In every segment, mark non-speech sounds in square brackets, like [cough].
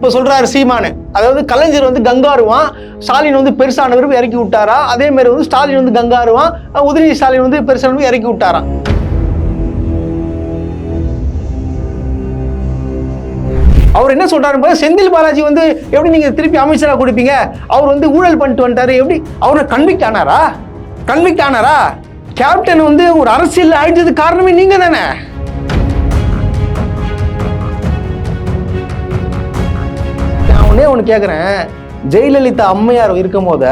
இப்போ சொல்றாரு சீமானு. அதாவது கலைஞர் வந்து கங்காருவான் ஸ்டாலின் வந்து பெருசானவர் இறக்கி விட்டாரா? அதே மாதிரி வந்து ஸ்டாலின் வந்து கங்காருவான் உதயநிதி ஸ்டாலின் வந்து பெருசானவர் இறக்கி விட்டாராம் அவர் என்ன சொல்றாரு செந்தில் பாலாஜி வந்து எப்படி நீங்க திருப்பி அமைச்சராக கொடுப்பீங்க? அவர் வந்து ஊழல் பண்ணிட்டு வந்துட்டாரு. எப்படி? அவரை கன்விக்ட் ஆனாரா? கன்விக்ட் ஆனாரா? கேப்டன் வந்து ஒரு அரசியல் ஆயிட்டது காரணமே நீங்க தானே ஒன்னே ஒன்று கேட்குறேன் ஜெயலலிதா அம்மையார் இருக்கும் போத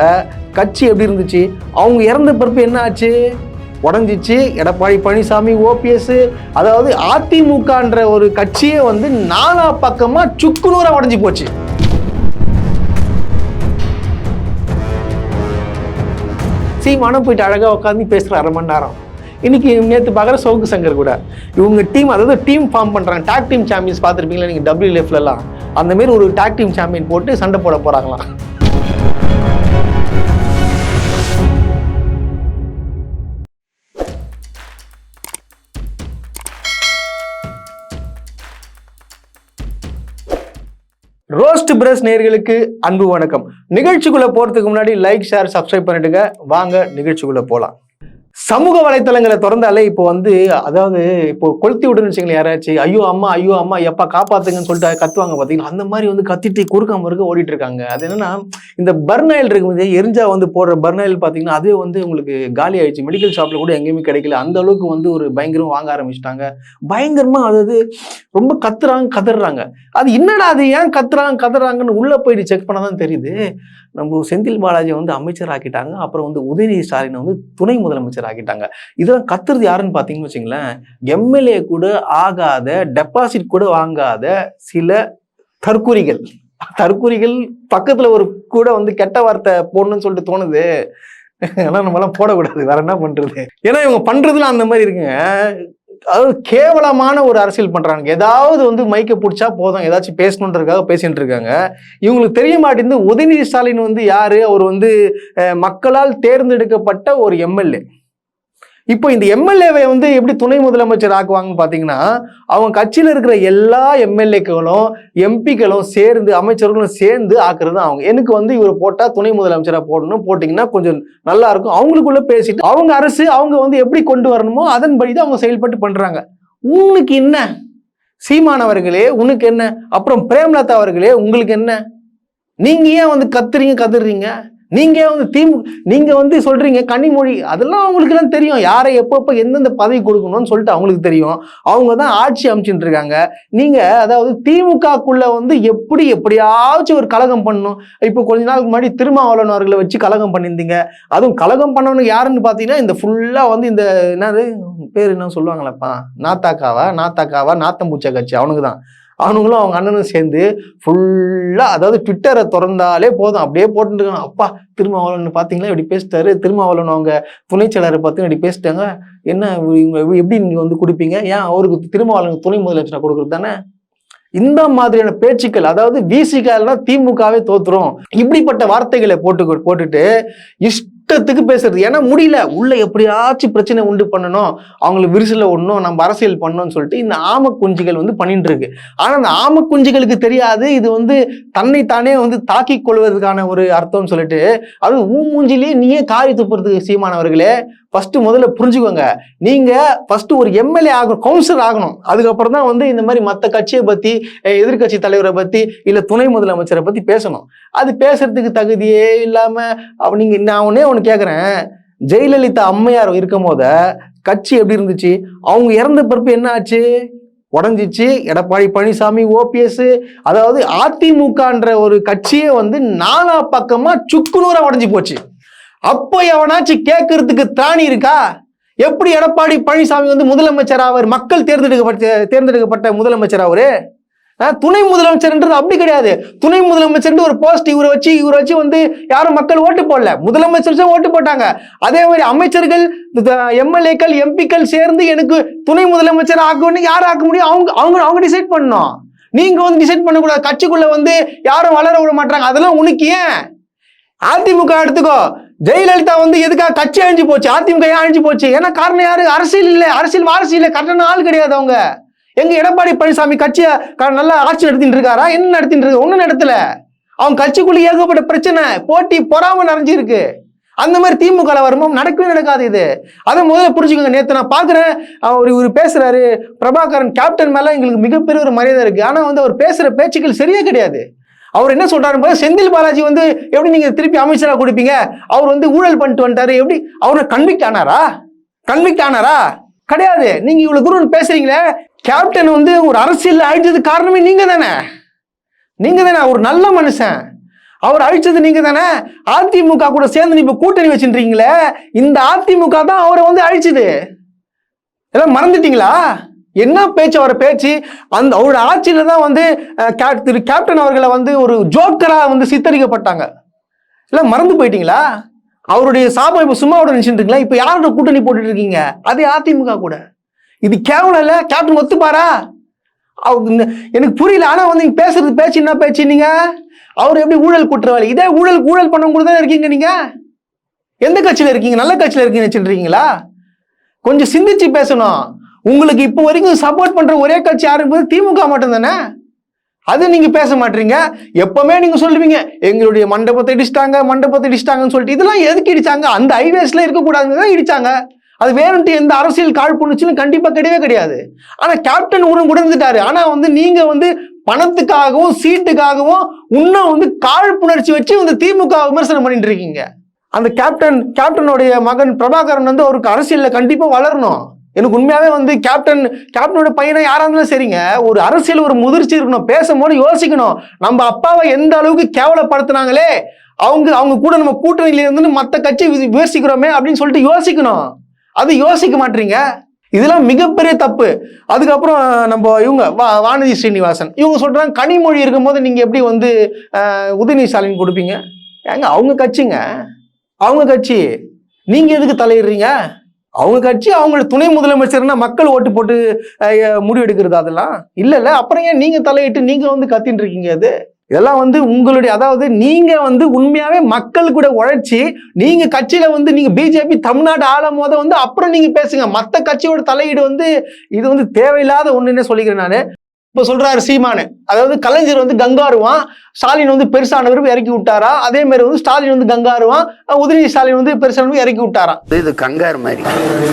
கட்சி எப்படி இருந்துச்சு? அவங்க இறந்த பிறப்பு என்ன ஆச்சு? உடஞ்சிச்சு. எடப்பாடி பழனிசாமி ஓபிஎஸ் அதாவது அதிமுகன்ற ஒரு கட்சியே வந்து நாலா பக்கமா சுக்குநூறா உடஞ்சி போச்சு. சீமானம் போயிட்டு அழகா உட்காந்து பேசுற அரை மணி நேரம். இன்னைக்கு நேற்று பார்க்குற சவுக்கு சங்கர் கூட. இவங்க டீம் அதாவது டீம் ஃபார்ம் பண்ணுறாங்க டாக் டீம் சாம்பியன்ஸ் பார்த்துருப்பீங்களா நீங்க டபிள்யூஎஃப்ல அந்த மாரி ஒரு டாக் டீம் சாம்பியன் போட்டு சண்டை போட போகிறாங்களாம் ரோஸ்ட் பிரஸ் நேர்களுக்கு அன்பு வணக்கம். நிகழ்ச்சிக்குள்ள போறதுக்கு முன்னாடி லைக் ஷேர் சப்ஸ்கிரைப் பண்ணிடுங்க. வாங்க நிகழ்ச்சிக்குள்ள போலாம். சமூக வலைத்தளங்களை திறந்தாலே இப்போ வந்து அதாவது இப்போ கொளுத்தி விடுன்னு வச்சுங்களேன் யாராச்சும் ஐயோ அம்மா ஐயோ அம்மா எப்பா காப்பாத்துங்கன்னு சொல்லிட்டு கத்துவாங்க பார்த்தீங்களா? அந்த மாதிரி வந்து கத்திட்டு குறுக்க இருக்க ஓடிட்டு இருக்காங்க. அது என்னன்னா இந்த பர்னாயில் இருக்கும்போது எரிஞ்சா வந்து போடுற பர்னாயில் பார்த்தீங்கன்னா அதே வந்து உங்களுக்கு காலி ஆயிடுச்சு. மெடிக்கல் ஷாப்ல கூட எங்கேயுமே கிடைக்கல. அந்த அளவுக்கு வந்து ஒரு பயங்கரம் வாங்க ஆரம்பிச்சிட்டாங்க. பயங்கரமா அதாவது ரொம்ப கத்துறாங்க கதறாங்க. அது என்னடா அது ஏன் கத்துறாங்க கதறாங்கன்னு உள்ள போயிட்டு செக் பண்ண தான் தெரியுது. நம்ம செந்தில் பாலாஜி வந்து அமைச்சர் ஆக்கிட்டாங்க அப்புறம் வந்து உதயநிதி ஸ்டாலினை வந்து துணை முதலமைச்சர் ஆக்கிட்டாங்க இதெல்லாம் கத்துறது யாருன்னு பார்த்தீங்கன்னு வச்சுங்களேன் எம்எல்ஏ கூட ஆகாத டெபாசிட் கூட வாங்காத சில தற்கூரிகள் தற்கூரிகள் பக்கத்தில் ஒரு கூட வந்து கெட்ட வார்த்தை போடணும்னு சொல்லிட்டு தோணுது. [laughs] ஏன்னா நம்மளாம் போடக்கூடாது. வேற என்ன பண்றது? ஏன்னா இவங்க பண்றதுல அந்த மாதிரி இருக்குங்க. அதாவது கேவலமான ஒரு அரசியல் பண்ணுறாங்க ஏதாவது வந்து மைக்கை பிடிச்சா போதும். ஏதாச்சும் பேசணுன்றதுக்காக பேசிகிட்டு இருக்காங்க. இவங்களுக்கு தெரிய மாட்டேங்குது. உதயநிதி ஸ்டாலின் வந்து யார்? அவர் வந்து மக்களால் தேர்ந்தெடுக்கப்பட்ட ஒரு எம்எல்ஏ. இப்போ இந்த எம்எல்ஏவை வந்து எப்படி துணை முதலமைச்சர் ஆக்குவாங்கன்னு பார்த்தீங்கன்னா அவங்க கட்சியில் இருக்கிற எல்லா எம்எல்ஏக்களும் எம்பிக்களும் சேர்ந்து அமைச்சர்களும் சேர்ந்து ஆக்குறது அவங்க. எனக்கு வந்து இவர் போட்டால் துணை முதலமைச்சராக போடணும் போட்டிங்கன்னா கொஞ்சம் நல்லா இருக்கும். அவங்களுக்குள்ள பேசிட்டு அவங்க அரசு அவங்க வந்து எப்படி கொண்டு வரணுமோ அதன்படி தான் அவங்க செயல்பட்டு பண்ணுறாங்க உனக்கு என்ன? சீமானவர்களே உனக்கு என்ன? அப்புறம் பிரேம்லதா அவர்களே உங்களுக்கு என்ன? நீங்க ஏன் வந்து கத்துறீங்க கத்துறீங்க நீங்க வந்து திமுக நீங்க வந்து சொல்றீங்க கனிமொழி அதெல்லாம் அவங்களுக்கு எல்லாம் தெரியும். யாரை எப்பப்போ எந்தெந்த பதவி கொடுக்கணும்னு சொல்லிட்டு அவங்களுக்கு தெரியும். அவங்க தான் ஆட்சி அமைச்சுட்டு இருக்காங்க. நீங்க அதாவது திமுகக்குள்ள வந்து எப்படி எப்படியாச்சும் ஒரு கலகம் பண்ணணும். இப்போ கொஞ்ச நாளுக்கு முன்னாடி திருமாவளவன் அவர்களை வச்சு கலகம் பண்ணியிருந்தீங்க. அதுவும் கலகம் பண்ணவனுக்கு யாருன்னு பார்த்தீங்கன்னா இந்த ஃபுல்லா வந்து இந்த என்னது? பேர் என்ன சொல்லுவாங்களப்பா? நாத்தாக்காவா? நாத்தாக்காவா? நாத்தம்பூச்சா கட்சி. அவனுக்கு தான் அவனுங்களும் அவங்க அண்ணனும் சேர்ந்து ஃபுல்லாக அதாவது ட்விட்டரை திறந்தாலே போதும். அப்படியே போட்டுட்டு அப்பா திருமாவளவன் பார்த்தீங்களா இப்படி பேசிட்டாரு. திருமாவளவன் அவங்க துணைச் பார்த்து இப்படி பேசிட்டாங்க. என்ன இவங்க எப்படி நீங்கள் வந்து கொடுப்பீங்க? ஏன் அவருக்கு திருமாவளவன் துணை முதலமைச்சராக கொடுக்குறது தானே? இந்த மாதிரியான பேச்சுக்கள் அதாவது விசிகால்னா திமுகவே தோத்துரும். இப்படிப்பட்ட வார்த்தைகளை போட்டு போட்டுட்டு இஷ்டத்துக்கு பேசுறது. ஏன்னா முடியல. உள்ள எப்படியாச்சும் பிரச்சனை உண்டு பண்ணணும். அவங்களை விரிசல ஒண்ணும் நம்ம அரசியல் பண்ணணும்னு சொல்லிட்டு இந்த ஆம குஞ்சுகள் வந்து பண்ணிட்டு இருக்கு. ஆனா அந்த ஆம குஞ்சுகளுக்கு தெரியாது. இது வந்து தன்னைத்தானே வந்து தாக்கி கொள்வதற்கான ஒரு அர்த்தம்னு சொல்லிட்டு அது ஊ மூஞ்சிலேயே நீயே காரி துப்புறதுக்கு சீமானவர்களே ஃபஸ்ட்டு முதல்ல புரிஞ்சுக்கோங்க. நீங்கள் ஃபஸ்ட்டு ஒரு எம்எல்ஏ ஆகணும் கவுன்சிலர் ஆகணும். அதுக்கப்புறம் தான் வந்து இந்த மாதிரி மற்ற கட்சியை பற்றி எதிர்கட்சி எதிர்க்கட்சி தலைவரை பற்றி இல்லை துணை முதலமைச்சரை பற்றி பேசணும். அது பேசுறதுக்கு தகுதியே இல்லாமல் அவ நான் ஒன்னே ஒன்று கேட்குறேன் ஜெயலலிதா அம்மையார் இருக்கும் போத கட்சி எப்படி இருந்துச்சு? அவங்க இறந்த பிறப்பு என்ன ஆச்சு? உடஞ்சிச்சு. எடப்பாடி பழனிசாமி ஓபிஎஸ் அதாவது அதிமுகன்ற ஒரு கட்சியே வந்து நாலா பக்கமா சுக்குநூறா உடஞ்சி போச்சு. அப்போ எவனாச்சும் கேட்கறதுக்கு திராணி இருக்கா? எப்படி எடப்பாடி பழனிசாமி வந்து முதலமைச்சர் அவர்? மக்கள் தேர்ந்தெடுக்கப்பட்ட தேர்ந்தெடுக்கப்பட்ட முதலமைச்சர் அவரு? துணை முதலமைச்சர்ன்றது அப்படி கிடையாது. துணை முதலமைச்சர் ஒரு போஸ்ட் இவரை வச்சு இவரை வச்சு வந்து யாரும் மக்கள் ஓட்டு போடல. முதலமைச்சர் தான் ஓட்டு போட்டாங்க. அதே மாதிரி அமைச்சர்கள் எம்எல்ஏக்கள் எம்பிக்கள் சேர்ந்து எனக்கு துணை முதலமைச்சர் ஆக்கணும்னு யார் ஆக்க முடியும்? அவங்க அவங்க அவங்க டிசைட் பண்ணணும். நீங்க வந்து டிசைட் பண்ணக்கூடாது. கட்சிக்குள்ள வந்து யாரும் வளர விட மாட்டாங்க. அதெல்லாம் உனக்கு ஏன்? அதிமுக எடுத்துக்கோ. ஜெயலலிதா வந்து எதுக்காக கட்சி அழிஞ்சு போச்சு? அதிமுக ஏன் அழிஞ்சு போச்சு? ஏன்னா காரணம் யாரு? அரசியல் இல்லை. அரசியல் வாரிசு இல்லை. கரெக்டான ஆள் கிடையாது அவங்க. எங்க எடப்பாடி பழனிசாமி கட்சியை க- நல்லா ஆட்சி நடத்திட்டு இருக்காரா? என்ன நடத்திட்டு இருக்கு? ஒன்றும் நடத்தல. அவன் கட்சிக்குள்ள ஏகப்பட்ட பிரச்சனை. போட்டி பொறாம நிறைஞ்சிருக்கு. அந்த மாதிரி திமுக வரும்போது நடக்கவே நடக்காது இது. அதை முதல்ல புரிஞ்சுக்கோங்க. நேத்து நான் பாக்குறேன் அவர் இவர் பேசுறாரு. பிரபாகரன் கேப்டன் மேல எங்களுக்கு மிகப்பெரிய ஒரு மரியாதை இருக்கு. ஆனா வந்து அவர் பேசுற பேச்சுக்கள் சரியே கிடையாது. அவர் என்ன சொல்றாரு செந்தில் பாலாஜி வந்து எப்படி நீங்க திருப்பி அமைச்சரா கொடுப்பீங்க? அவர் வந்து ஊழல் பண்ணிட்டு வந்துட்டாரு எப்படி? அவரை கன்விக்ட் ஆனாரா? கன்விக்ட் ஆனாரா? கிடையாது. நீங்க இவ்வளவு தூரம் பேசுறீங்களே கேப்டன் வந்து ஒரு அரசியல் அழிச்சது காரணமே நீங்க தானே? நீங்க தானே ஒரு நல்ல மனுஷன். அவர் அழிச்சது நீங்க தானே? அதிமுக கூட சேர்ந்து நீ இப்ப கூட்டணி வச்சுருக்கீங்களே இந்த அதிமுக தான் அவரை வந்து அழிச்சது. எல்லாம் மறந்துட்டீங்களா? என்ன பேச்சு அவர் பேச்சு? அந்த அவரோட ஆட்சியில தான் வந்து திரு கேப்டன் அவர்களை வந்து ஒரு ஜோக்கரா வந்து சித்தரிக்கப்பட்டாங்க. இல்லை மறந்து போயிட்டீங்களா? அவருடைய சாபம் இப்ப சும்மாவோட நினைச்சுட்டு இப்ப யாரோட கூட்டணி போட்டுட்டு இருக்கீங்க அதே அதிமுக கூட. இது கேவலம் இல்ல? கேப்டன் ஒத்துப்பாரா? இந்த- எனக்கு புரியல. ஆனா வந்து நீங்க பேசுறது பேச்சு என்ன பேச்சு நீங்க? அவர் எப்படி ஊழல் குற்றவாளி? இதே ஊழல் ஊழல் பண்ணவங்க தான் இருக்கீங்க நீங்க? எந்த கட்சியில இருக்கீங்க? நல்ல கட்சியில இருக்கீங்கன்னு வச்சுருக்கீங்களா கொஞ்சம் சிந்திச்சு பேசணும். உங்களுக்கு இப்போ வரைக்கும் சப்போர்ட் பண்ணுற ஒரே கட்சி யாரு திமுக மட்டும் தானே அது நீங்கள் பேச மாட்டீங்க. எப்பவுமே நீங்கள் சொல்லுவீங்க எங்களுடைய மண்டபத்தை இடிச்சிட்டாங்க மண்டபத்தை இடிச்சிட்டாங்கன்னு சொல்லிட்டு இதெல்லாம் எதுக்கு இடிச்சாங்க? அந்த ஹைவேஸில் இருக்கக்கூடாதுன்னு தான் இடிச்சாங்க. அது வேணும்ட்டு எந்த அரசியல் காழ்ப்புணர்ச்சியும் கண்டிப்பாக கிடையவே கிடையாது. ஆனால் கேப்டன் ஊரும் உடந்துட்டாரு ஆனால் வந்து நீங்கள் வந்து பணத்துக்காகவும் சீட்டுக்காகவும் இன்னும் வந்து காழ்ப்புணர்ச்சி வச்சு வந்து திமுக விமர்சனம் பண்ணிட்டு இருக்கீங்க. அந்த கேப்டன் கேப்டனுடைய மகன் பிரபாகரன் வந்து அவருக்கு அரசியலில் கண்டிப்பாக வளரணும். எனக்கு உண்மையாகவே வந்து கேப்டன் கேப்டனோட பையனை யாராக இருந்தாலும் சரிங்க. ஒரு அரசியல் ஒரு முதிர்ச்சி இருக்கணும். பேசும்போது யோசிக்கணும். நம்ம அப்பாவை எந்த அளவுக்கு கேவலப்படுத்துனாங்களே அவங்க அவங்க கூட நம்ம கூட்டணியில இருந்து மற்ற கட்சி விமர்சிக்கிறோமே அப்படின்னு சொல்லிட்டு யோசிக்கணும். அது யோசிக்க மாட்டீங்க. இதெல்லாம் மிகப்பெரிய தப்பு. அதுக்கப்புறம் நம்ம இவங்க வா வானதி ஸ்ரீனிவாசன். இவங்க சொல்கிறாங்க கனிமொழி இருக்கும்போது நீங்கள் எப்படி வந்து உதயநிதி ஸ்டாலின் கொடுப்பீங்க? ஏங்க அவங்க கட்சிங்க. அவங்க கட்சி. நீங்கள் எதுக்கு தலையிடுறீங்க? அவங்க கட்சி அவங்க துணை முதலமைச்சர்னா மக்கள் ஓட்டு போட்டு முடிவெடுக்கிறது அதெல்லாம்? இல்ல இல்ல அப்புறம் ஏன் நீங்க தலையிட்டு நீங்க வந்து கத்தின்னு இருக்கீங்க அது? இதெல்லாம் வந்து உங்களுடைய அதாவது நீங்க வந்து உண்மையாவே மக்கள் கூட உழைச்சி நீங்க கட்சியில வந்து நீங்க பிஜேபி தமிழ்நாடு ஆளும் போத வந்து அப்புறம் நீங்க பேசுங்க. மற்ற கட்சியோட தலையீடு வந்து இது வந்து தேவையில்லாத ஒண்ணுன்னு சொல்லிக்கிறேன் நானு. இப்ப சொல்றாரு சீமானு. அதாவது கலைஞர் வந்து கங்காருவான் ஸ்டாலின் வந்து பெருசானவர் இறக்கி விட்டாரா? அதே மாதிரி வந்து ஸ்டாலின் வந்து கங்காருவான் உதயநிதி ஸ்டாலின் வந்து பெருசானவர் இறக்கி விட்டாராம் இது கங்கார் மாதிரி.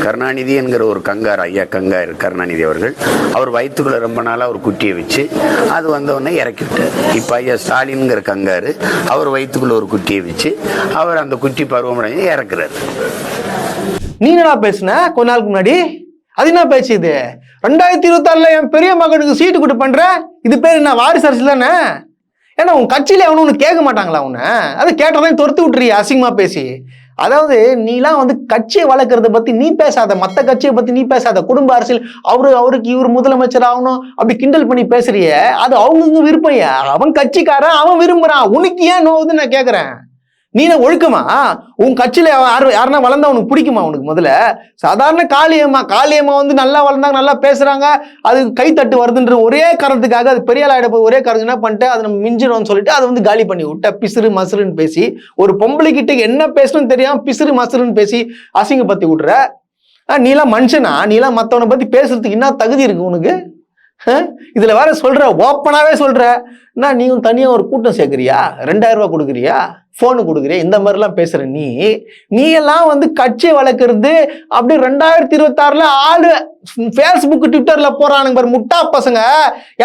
கருணாநிதி என்கிற ஒரு கங்கார் ஐயா கங்கார் கருணாநிதி அவர்கள் அவர் வயிற்றுக்குள்ள ரொம்ப நாளாக ஒரு குட்டியை வச்சு அது வந்தவுடனே இறக்கி விட்டார். இப்போ ஐயா ஸ்டாலின்ங்கிற கங்காரு அவர் வயிற்றுக்குள்ள ஒரு குட்டியை வச்சு அவர் அந்த குட்டி பருவமடைஞ்சு இறக்குறாரு. நீ என்னடா பேசுன? கொஞ்ச நாளுக்கு முன்னாடி? அது என்ன பேச்சு இது? ரெண்டாயிரத்தி இருபத்தாறுல என் பெரிய மகனுக்கு சீட்டு கொடு பண்ற? இது பேர் என்ன வாரிசு அரசு தானே? ஏன்னா உன் கட்சியில அவனு ஒன்று கேட்க மாட்டாங்களா உன்னை? அதை கேட்டதையும் துரத்து விட்டுறிய அசிங்கமா பேசி. அதாவது நீலாம் வந்து கட்சியை வளர்க்கறத பத்தி நீ பேசாத மத்த கட்சியை பத்தி நீ பேசாத குடும்ப அரசியல் அவரு அவருக்கு இவர் முதலமைச்சர் ஆகணும் அப்படி கிண்டல் பண்ணி பேசுறிய அது அவங்கவுங்க விருப்பம்யா அவன் கட்சிக்காரன் அவன் விரும்புறான். உனக்கு ஏன் நோவுதுன்னு நான் கேக்குறேன். நீ ஒழுக்கமா? உன் கட்சியில யார் யாருன்னா வளர்ந்தா உனக்கு பிடிக்குமா உனக்கு முதல்ல? சாதாரண காளியம்மா காளியம்மா வந்து நல்லா வளர்ந்தாங்க நல்லா பேசுறாங்க அது கைத்தட்டு வருதுன்ற ஒரே காரணத்துக்காக அது பெரிய ஆளாயிட போய் ஒரே காரணம் என்ன பண்ணிட்டு அதை நம்ம மிஞ்சிடும்னு சொல்லிட்டு அதை வந்து காலி பண்ணி விட்ட பிசுறு மசுருன்னு பேசி ஒரு பொம்பளை கிட்ட என்ன பேசணும்னு தெரியாம பிசுறு மசுருன்னு பேசி அசிங்கப்படுத்தி விட்டுற. ஆ, நீலாம் மனுஷனா? நீலாம் மற்றவனை பத்தி பேசுறதுக்கு என்ன தகுதி இருக்கு உனக்கு? இதில் வேற சொல்கிற ஓப்பனாகவே சொல்கிற நான் நீயும் தனியாக ஒரு கூட்டம் சேர்க்குறியா? ரெண்டாயிரம் கொடுக்குறியா? ஃபோனு கொடுக்குறியா? இந்த மாதிரிலாம் பேசுகிற நீ. நீ எல்லாம் வந்து கட்சியை வளர்க்குறது அப்படி ரெண்டாயிரத்தி இருபத்தாறில் ஆளு ஃபேஸ்புக் ட்விட்டரில் போகிறானுங்க பாரு முட்டா பசங்க.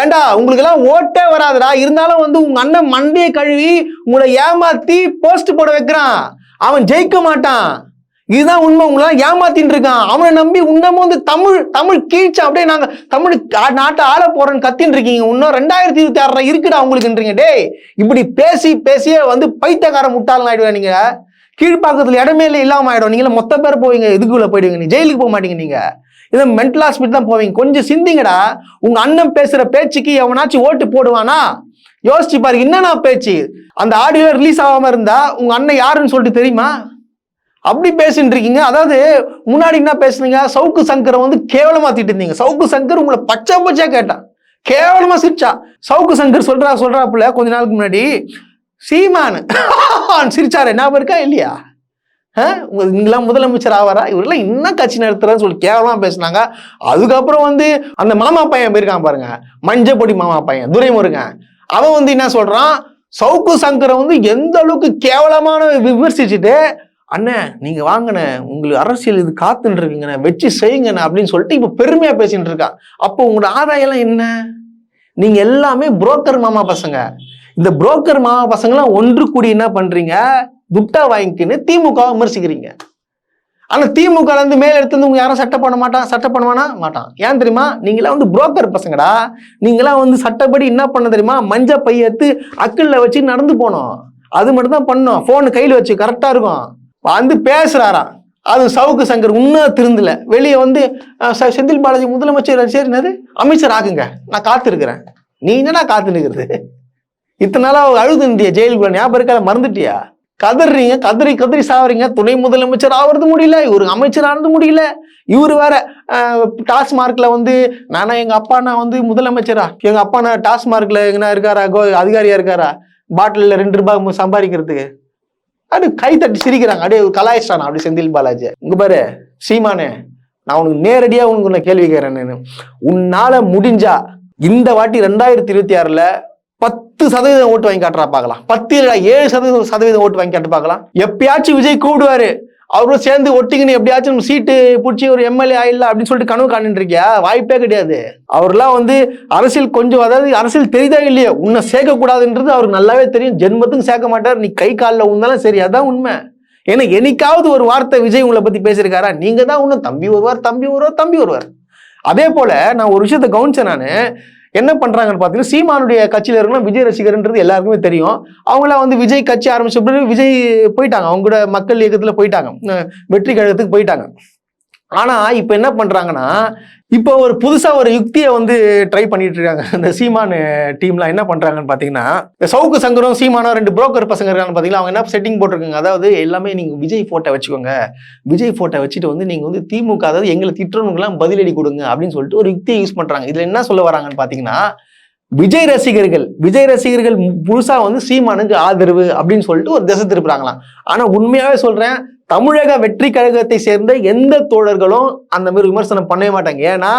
ஏண்டா உங்களுக்கெல்லாம் ஓட்டே வராதுடா. இருந்தாலும் வந்து உங்கள் அண்ணன் மண்டையை கழுவி உங்களை ஏமாற்றி போஸ்ட் போட வைக்கிறான். அவன் ஜெயிக்க மாட்டான். இதுதான் உண்மை. உங்களை ஏமாத்தின்னு இருக்கான். அவனை நம்பி இன்னமும் வந்து தமிழ் தமிழ் கீழ்ச்சி அப்படியே நாங்க தமிழ் நாட்டை ஆள போறேன்னு கத்தின்னு இருக்கீங்க. இன்னும் ரெண்டாயிரத்தி இருபத்தி ஆறு இருக்குடா உங்களுக்குன்றீங்க. டே இப்படி பேசி பேசியே வந்து பைத்தியக்கார முட்டாளன் ஆயிடுவேன் நீங்க. கீழ்ப்பாக்கத்துல இடமே இல்லை இல்லாம ஆயிடும். நீங்கள மொத்த பேர் போவீங்க இதுக்குள்ள போயிடுவீங்க. நீ ஜெயிலுக்கு போக மாட்டீங்க நீங்க. இதை மென்டல் ஹாஸ்பிட்டல் தான் போவீங்க. கொஞ்சம் சிந்திங்கடா. உங்க அண்ணன் பேசுற பேச்சுக்கு எவனாச்சும் ஓட்டு போடுவானா? யோசிச்சு பாருங்க என்னன்னா பேச்சு? அந்த ஆடியோ ரிலீஸ் ஆகாம இருந்தா உங்க அண்ணன் யாருன்னு சொல்லிட்டு தெரியுமா? அப்படி பேசிட்டு இருக்கீங்க. அதாவது முன்னாடி என்ன பேசுனீங்க? சவுக்கு சங்கரை வந்து கேவலமா திட்டிருந்தீங்க சவுக்கு சங்கர் உங்களை பச்சை பச்சையா கேட்டான் கேவலமா சிரிச்சா. சவுக்கு சங்கர் சொல்றா சொல்றாப்புல கொஞ்ச நாளுக்கு முன்னாடி சீமான். [laughs] சிரிச்சாரு. என்ன இருக்கா? இல்லையா? ஆ? இங்கெல்லாம் முதலமைச்சர் ஆவாரா? இவரெல்லாம் என்ன கட்சி நடத்துறான்னு சொல்லி கேவலமா பேசுனாங்க. அதுக்கப்புறம் வந்து அந்த மாமா பையன் போயிருக்கான் பாருங்க. மஞ்சப்பொடி மாமா பையன் துரைமுருகன். அவன் வந்து என்ன சொல்றான்? சவுக்கு சங்கரை வந்து எந்த அளவுக்கு கேவலமான விமர்சிச்சுட்டு அண்ணே நீங்கள் வாங்கண்ணே உங்களுக்கு அரசியல் இது காத்துன்னு இருக்குங்கண்ணே வச்சு செய்யுங்கண்ணே அப்படின்னு சொல்லிட்டு இப்போ பெருமையாக பேசிகிட்டு இருக்கான் அப்போ உங்களோட ஆதாயம்லாம் என்ன? நீங்கள் எல்லாமே புரோக்கர் மாமா பசங்க. இந்த புரோக்கர் மாமா பசங்களாம் ஒன்று கூடி என்ன பண்ணுறீங்க துட்டா வாங்கிக்கின்னு திமுக விமர்சிக்கிறீங்க. ஆனால் திமுக மேலே மேல எடுத்து வந்து உங்க யாரும் சட்டை பண்ண மாட்டான் சட்டை பண்ணுவானா? மாட்டான். ஏன் தெரியுமா? நீங்களாம் வந்து புரோக்கர் பசங்கடா. நீங்களாம் வந்து சட்டப்படி என்ன பண்ண தெரியுமா? மஞ்சள் பையத்து அக்கிளில் வச்சு நடந்து போனோம். அது மட்டும் தான் பண்ணோம். ஃபோனு கையில் வச்சு கரெக்டாக இருக்கும். வந்து பேசுறாராம். அது சவுக்கு சங்கர் இன்னும் திருந்தல. வெளியே வந்து செந்தில் பாலாஜி முதலமைச்சர் சரி என்னது? அமைச்சர் ஆகுங்க நான் காத்திருக்கிறேன். நீ என்னடா காத்து நிற்கிறது இத்தனை நாளா அழுது இருந்தியா ஜெயிலுக்குள்ள. ஞாபகம் இருக்கா? மறந்துட்டியா? கதறீங்க கதறி கதறி சாவறீங்க. துணை முதலமைச்சர் ஆகிறது முடியல இவரு அமைச்சர் ஆனது முடியல. இவரு வேற டாஸ்மார்க்ல வந்து நானா எங்க அப்பா நான் வந்து முதலமைச்சரா? எங்க அப்பா நான் டாஸ்மார்க்ல எங்கன்னா இருக்காரா? கோ அதிகாரியா இருக்காரா? பாட்டில்ல ரெண்டு ரூபாய் சம்பாதிக்கிறதுக்கு. அது கை தட்டி சிரிக்கிறாங்க. அப்படியே கலாய்ச்சிட்டான்? அப்படி செந்தில் பாலாஜி. இங்க பாரு சீமானே நான் உனக்கு நேரடியா உனக்கு நான் கேள்வி கேட்கிறேன் நான். உன்னால முடிஞ்சா இந்த வாட்டி ரெண்டாயிரத்தி இருபத்தி ஆறுல பத்து சதவீதம் ஓட்டு வாங்கி காட்டுறா பார்க்கலாம் பத்து ஏழு சதவீதம் சதவீதம் ஓட்டு வாங்கி காட்டு பார்க்கலாம் எப்பயாச்சும் விஜய் கூப்பிடுவாரு. அவரும் சேர்ந்து ஒட்டிக்கின்னு எப்படியாச்சும் நம்ம சீட்டு பிடிச்சி ஒரு எம்எல்ஏ ஆயிடலாம் அப்படின்னு சொல்லிட்டு கனவு காணிட்டு இருக்கியா? வாய்ப்பே கிடையாது. அவர்லாம் வந்து அரசியல் கொஞ்சம் அதாவது அரசியல் தெரியுதா இல்லையா? உன்னை சேர்க்கக்கூடாதுன்றது அவருக்கு நல்லாவே தெரியும். ஜென்மத்துக்கும் சேர்க்க மாட்டார். நீ கை காலில் உந்தாலும் சரி அதான் உண்மை. ஏன்னா என்னைக்காவது ஒரு வார்த்தை விஜய் உங்களை பற்றி பேசியிருக்காரா? நீங்கள் தான் இன்னும் தம்பி வருவார் தம்பி வருவார் தம்பி வருவார் அதே போல நான் ஒரு விஷயத்த கவனிச்சேன் நான். என்ன பண்றாங்கன்னு பார்த்தீங்கன்னா சீமானுடைய கட்சியில இருக்கலாம் விஜய் ரசிகர்ன்றது எல்லாருக்குமே தெரியும். அவங்களாம் வந்து விஜய் கட்சி ஆரம்பிச்ச பிறகு விஜய் போயிட்டாங்க. அவங்க கூட மக்கள் இயக்கத்துல போயிட்டாங்க. வெற்றி கழகத்துக்கு போயிட்டாங்க. ஆனா இப்ப என்ன பண்றாங்கன்னா இப்போ ஒரு புதுசா ஒரு யுக்தியை வந்து ட்ரை பண்ணிட்டு இருக்காங்க இந்த சீமான் டீம்லாம் என்ன பண்றாங்கன்னு பாத்தீங்கன்னா இந்த சவுக்கு சங்கரும் சீமானும் ரெண்டு புரோக்கர் பசங்க இருக்காங்கன்னு பார்த்தீங்கன்னா அவங்க என்ன செட்டிங் போட்டிருக்காங்க? அதாவது எல்லாமே நீங்க விஜய் போட்டோ வச்சுக்கோங்க. விஜய் போட்டோ வச்சுட்டு வந்து நீங்க வந்து திமுக அதாவது எங்களை திட்டுறவங்கலாம் பதிலடி கொடுங்க அப்படின்னு சொல்லிட்டு ஒரு யுக்தியை யூஸ் பண்றாங்க. இதுல என்ன சொல்ல வராங்கன்னு பாத்தீங்கன்னா விஜய் ரசிகர்கள் விஜய் ரசிகர்கள் புதுசாக வந்து சீமானுக்கு ஆதரவு அப்படின்னு சொல்லிட்டு ஒரு திசை திருப்புறாங்களாம். ஆனா உண்மையாவே சொல்றேன் தமிழக வெற்றி கழகத்தை சேர்ந்த எந்த தோழர்களும் அந்த மாதிரி விமர்சனம் பண்ணவே மாட்டாங்க. ஏன்னா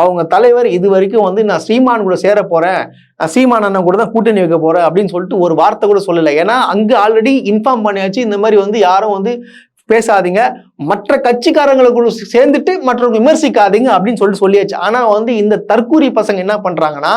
அவங்க தலைவர் இது வரைக்கும் வந்து நான் சீமான் கூட சேர போறேன் நான் சீமான் அண்ணன் கூட தான் கூட்டணி வைக்க போறேன் அப்படின்னு சொல்லிட்டு ஒரு வார்த்தை கூட சொல்லலை. ஏன்னா அங்கே ஆல்ரெடி இன்ஃபார்ம் பண்ணியாச்சு. இந்த மாதிரி வந்து யாரும் வந்து பேசாதீங்க. மற்ற கட்சிக்காரங்களுக்கு சேர்ந்துட்டு மற்றவங்க விமர்சிக்காதீங்க அப்படின்னு சொல்லிட்டு சொல்லியாச்சு. ஆனா வந்து இந்த தற்கூரி பசங்க என்ன பண்றாங்கன்னா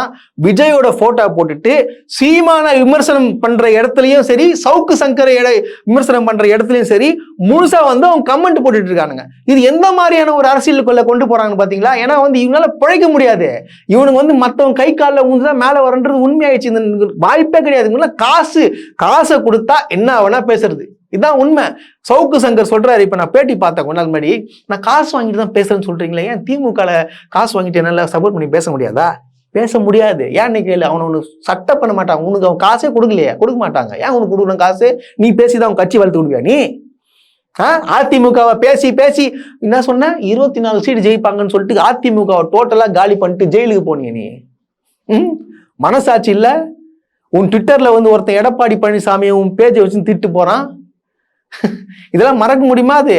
விஜயோட போட்டோ போட்டுட்டு சீமான விமர்சனம் பண்ற இடத்துலயும் சரி சவுக்கு சங்கரை இட விமர்சனம் பண்ற இடத்துலயும் சரி முழுசா வந்து அவங்க கமெண்ட் போட்டுட்டு இருக்கானுங்க. இது எந்த மாதிரியான ஒரு அரசியலுக்குள்ள கொண்டு போறாங்கன்னு பாத்தீங்களா? ஏன்னா வந்து இவங்களால பிழைக்க முடியாது. இவனுக்கு வந்து மத்தவங்க கை காலில் ஊந்துதான் மேல வரன்றது உண்மையாயிடுச்சு. இந்த வாய்ப்பே கிடையாது. காசு காசை கொடுத்தா என்ன வேணா பேசுறது. இதான் உண்மை. சவுக்கு சங்கர் சொல்றாரு இப்ப நான் பேட்டி பார்த்தேன் கொஞ்ச நாள் முன்னாடி நான் காசு வாங்கிட்டு தான் பேசுறேன்னு சொல்றீங்களே ஏன் திமுகல காசு வாங்கிட்டு என்னால சப்போர்ட் பண்ணி பேச முடியாதா? பேச முடியாது. ஏன்னு கேளு அவனை ஒன்று சட்டை பண்ண மாட்டான். உனக்கு அவன் காசே கொடுக்கலையே கொடுக்க மாட்டாங்க. ஏன் உனக்கு கொடுக்கணும் காசு? நீ பேசி தான் அவன் கட்சி வளர்த்து விடுவியா நீ? ஆ? அதிமுகவை பேசி பேசி என்ன சொன்ன? இருபத்தி நாலு சீட்டு ஜெயிப்பாங்கன்னு சொல்லிட்டு அதிமுகவை டோட்டலாக காலி பண்ணிட்டு ஜெயிலுக்கு போனீங்க நீ. ம்? மனசாட்சி இல்லை? உன் ட்விட்டரில் வந்து ஒருத்தன் எடப்பாடி பழனிசாமியை உன் பேஜை வச்சு திட்டு போகிறான் [laughs] இதெல்லாம் மறக்க முடியுமா அது?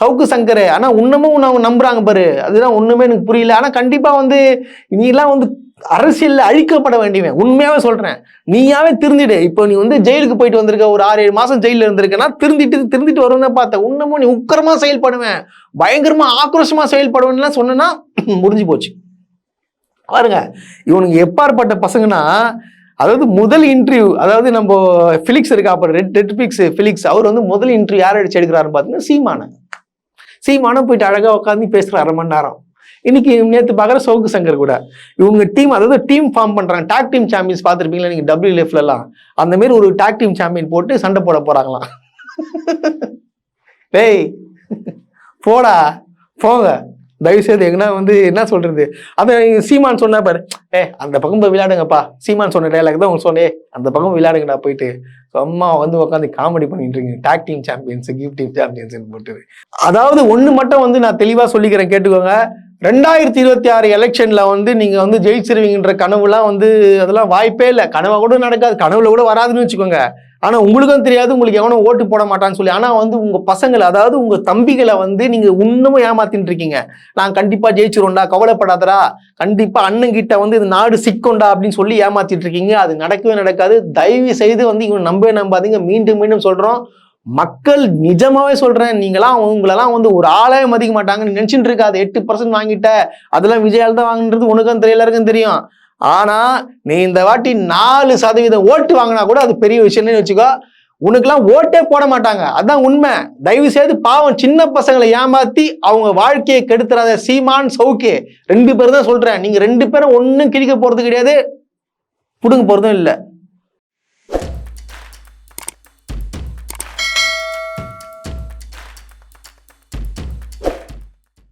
சவுக்கு சங்கர். ஆனால் இன்னமும் உன்னை அவங்க நம்புறாங்க பாரு. அதுதான் ஒன்றுமே எனக்கு புரியல. ஆனால் கண்டிப்பாக வந்து நீலாம் வந்து அரசியலில் அழிக்கப்பட வேண்டியவன். உண்மையாகவே சொல்கிறேன் நீயாவே திருந்திடு. இப்போ நீ வந்து ஜெயிலுக்கு போயிட்டு வந்திருக்க ஒரு ஆறு ஏழு மாதம் ஜெயிலில் இருந்திருக்கனா திருந்திட்டு திருந்திட்டு வருவேன் பார்த்தேன். இன்னமும் நீ உக்கரமாக செயல்படுவேன். பயங்கரமாக ஆக்ரோஷமாக செயல்படுவேன்லாம் சொன்னா [clears throat] முடிஞ்சு போச்சு. பாருங்க. இவனுக்கு எப்பாற்பட்ட பசங்கன்னா அதாவது முதல் இன்டர்வியூ அதாவது நம்ம ஃபிலிக்ஸ் இருக்கா அப்புறம் ரெட் ரெட்பிக்ஸ் ஃபிலிக்ஸ் அவர் வந்து முதல் இன்டர்வியூ யார் அடிச்சு எடுக்கிறாருன்னு பார்த்தீங்கன்னா சீமான. சீமானம் போயிட்டு அழகாக உட்காந்து பேசுகிற அரை மணி நேரம். இன்னைக்கு நேற்று பார்க்குற சோக்கு சங்கர் கூட. இவங்க டீம் அதாவது டீம் ஃபார்ம் பண்ணுறாங்க டாக் டீம் சாம்பியன்ஸ் பார்த்துருப்பீங்களா நீங்கள் டபிள்யூஎஃப்ல எல்லாம்? அந்த ஒரு டாக் டீம் சாம்பியன் போட்டு சண்டை போட போகிறாங்களாம் [laughs] டேய் போடா போங்க. தயவு செய்து எங்கன்னா வந்து என்ன சொல்றது? அதை சீமான் சொன்னா பாரு. ஏ அந்த பக்கம் போய் விளையாடுங்கப்பா. சீமான் சொன்ன டைலாக் தான் உங்க சொன்னே அந்த பக்கம் விளையாடுங்கடா போயிட்டு. அம்மா வந்து உட்காந்து காமெடி பண்ணிட்டு இருக்கீங்க. Tag team champions gift team champions போட்டு. அதாவது ஒன்று மட்டும் வந்து நான் தெளிவாக சொல்லிக்கிறேன் கேட்டுக்கோங்க. ரெண்டாயிரத்தி இருபத்தி ஆறு எலெக்ஷனில் வந்து நீங்கள் வந்து ஜெயிச்சிருவீங்கன்ற கனவுலாம் வந்து அதெல்லாம் வாய்ப்பே இல்லை. கனவாக கூட நடக்காது. கனவுல கூட வராதுன்னு வச்சுக்கோங்க. ஆனால் உங்களுக்கும் தெரியாது உங்களுக்கு எவனும் ஓட்டு போட மாட்டான்னு சொல்லி. ஆனால் வந்து உங்கள் பசங்களை அதாவது உங்கள் தம்பிகளை வந்து நீங்கள் இன்னமும் ஏமாத்தின்னு இருக்கீங்க. நான் கண்டிப்பாக ஜெயிச்சிரும்டா கவலைப்படாதடா. கண்டிப்பாக அண்ணங்கிட்ட வந்து இந்த நாடு சிக்கொண்டா அப்படின்னு சொல்லி ஏமாத்திட்டு இருக்கீங்க. அது நடக்கவே நடக்காது. தயவு செய்து வந்து இவங்க நம்பவே நம்பாதீங்க. மீண்டும் மீண்டும் சொல்கிறோம் மக்கள் நிஜமாவே சொல்றேன். நீங்களாம் உங்களெல்லாம் வந்து ஒரு ஆளே மதிக்க மாட்டாங்கன்னு நினைச்சிட்டு இருக்காது. எட்டு பர்சன்ட் வாங்கிட்ட. அதெல்லாம் விஜயால் தான் வாங்கின்றது உனக்கும் தெரியல தெரியும். ஆனா நீ இந்த வாட்டி நாலு சதவீதம் ஓட்டு வாங்கினா கூட அது பெரிய விஷயம்னு வச்சுக்கோ. உனக்குலாம் ஓட்டே போட மாட்டாங்க. அதான் உண்மை. தயவு செய்து பாவம் சின்ன பசங்களை ஏமாத்தி அவங்க வாழ்க்கையை கெடுத்துறாத சீமான் சவுக்கே. ரெண்டு பேரும் தான் சொல்றேன். நீங்க ரெண்டு பேரும் ஒன்றும் கிழிக்க போறது கிடையாது. புடுங்க போறதும் இல்லை.